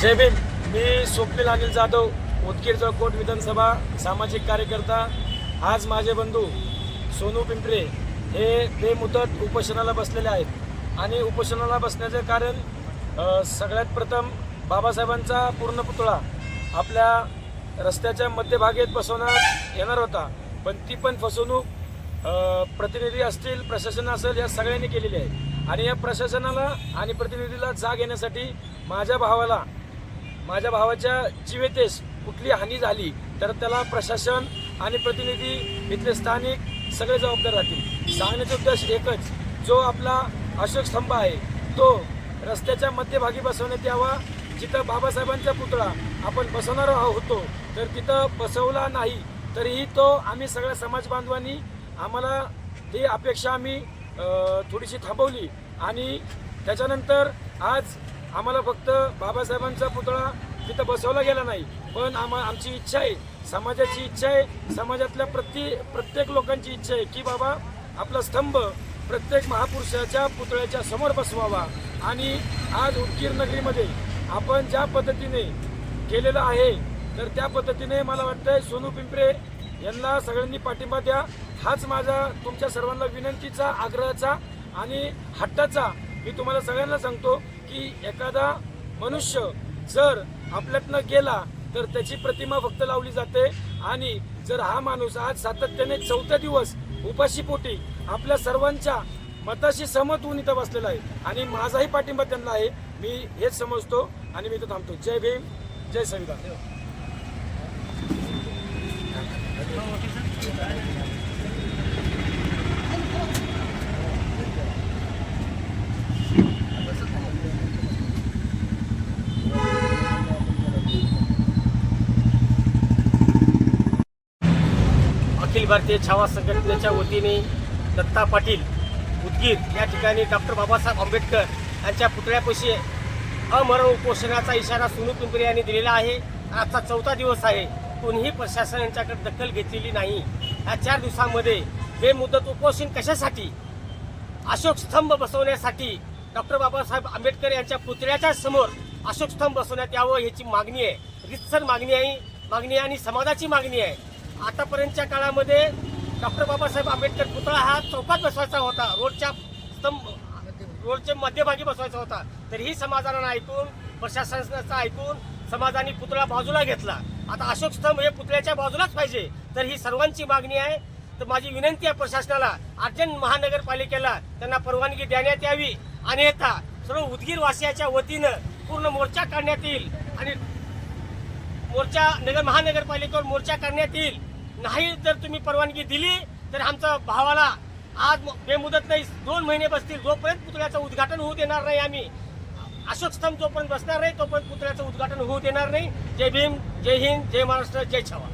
जय भीम. मी स्वप्नील अनिल जाधव उदगीर चौकोट विधानसभा सामाजिक कार्यकर्ता. आज माझे बंधू सोनू पिंपरे हे बेमुदत उपोषणाला बसलेले आहेत. आणि उपोषणाला बसण्याचं कारण सगळ्यात प्रथम बाबासाहेबांचा पूर्ण पुतळा आपल्या रस्त्याच्या मध्यभागेत बसवण्यात येणार होता. पण ती पण फसवणूक प्रतिनिधी असतील प्रशासन असेल या सगळ्यांनी केलेली आहे. आणि या प्रशासनाला आणि प्रतिनिधीला जाग येण्यासाठी माझ्या भावाला माझ्या भावाच्या जीवेतेस कुठली हानी झाली तर त्याला प्रशासन आणि प्रतिनिधी इथले स्थानिक सगळे जबाबदार राहतील. सांगण्याचा उद्देश एकच जो आपला अशोक स्तंभ आहे तो रस्त्याच्या मध्यभागी बसवण्यात यावा. जिथं बाबासाहेबांचा पुतळा आपण बसवणार होतो तर तिथं बसवला नाही तरीही तो आम्ही सगळ्या समाज बांधवांनी आम्हाला ही अपेक्षा आम्ही थोडीशी थांबवली. आणि त्याच्यानंतर आज आम्हाला फक्त बाबासाहेबांचा पुतळा तिथं बसवला गेला नाही. पण आम्हा आमची इच्छा आहे समाजाची इच्छा आहे समाजातल्या प्रति प्रत्येक लोकांची इच्छा आहे की बाबा आपला स्तंभ प्रत्येक महापुरुषाच्या पुतळ्याच्या समोर बसवावा. आणि आज उदगीर नगरीमध्ये आपण ज्या पद्धतीने केलेलं आहे तर त्या पद्धतीने मला वाटतंय सोनू पिंपरे यांना सगळ्यांनी पाठिंबा द्या. हाच माझा तुमच्या सर्वांना विनंतीचा आग्रहाचा आणि हट्टाचा मी तुम्हाला सगळ्यांना सांगतो. की एखादा मनुष्य जर आपल्यातनं गेला तर त्याची प्रतिमा फक्त लावली जाते. आणि जर हा माणूस आज सातत्याने चौथा दिवस उपाशीपोटी आपल्या सर्वांच्या मताशी सहमत होऊन इथं बसलेला आहे. आणि माझाही पाठिंबा त्यांना आहे. मी हेच समजतो आणि मी इथं थांबतो. जय भीम जय संविधान. हो, हो, अखिल भारतीय छावा संघटनेच्या वतीने दत्ता पाटील उदगीर या ठिकाणी डॉक्टर बाबासाहेब आंबेडकर यांच्या पुतळ्यापाशी अमरण उपोषणाचा इशारा सोनू पिंपरे यांनी दिलेला आहे. आजचा चौथा दिवस आहे. कोणीही प्रशासन यांच्याकडे दखल घेतलेली नाही. या चार दिवसांमध्ये बेमुदत उपोषण कशासाठी? अशोक स्तंभ बसवण्यासाठी डॉक्टर बाबासाहेब आंबेडकर यांच्या पुतळ्याच्या समोर अशोक स्तंभ बसवण्यात यावं याची मागणी आहे. रितसर मागणी आहे. मागणी आहे आणि समाजाची मागणी आहे. आतापर्यंतच्या काळामध्ये डॉक्टर बाबासाहेब आंबेडकर पुतळा हा चौकात बसवायचा होता. रोडच्या स्तंभ रोडच्या मध्यभागी बसवायचा होता. तरीही समाजानं ऐकून प्रशासनाचं ऐकून समाजाने पुतळा बाजूला घेतला. आता अशोक स्तंभ हे पुतळ्याच्या बाजूलाच पाहिजे तर ही सर्वांची मागणी आहे. तर माझी विनंती आहे प्रशासनाला अर्जंट महानगरपालिकेला त्यांना परवानगी देण्यात यावी. आणि येता सर्व उदगीरवासियाच्या वतीनं पूर्ण मोर्चा काढण्यात येईल आणि मोर्चा नगर महानगरपालिकेवर मोर्चा काढण्यात येईल. नाही जर तुम्ही परवानगी दिली तर आमचा भावाला आज बेमुदत नाही दोन महिने बसतील. जोपर्यंत पुतळ्याचं उद्घाटन होऊ देणार नाही आम्ही. अशोक स्तंभ जोपर्यंत बसणार नाही तोपर्यंत पुतळ्याचं उद्घाटन होऊ देणार नाही. जय भीम जय हिंद जय महाराष्ट्र जय छवा.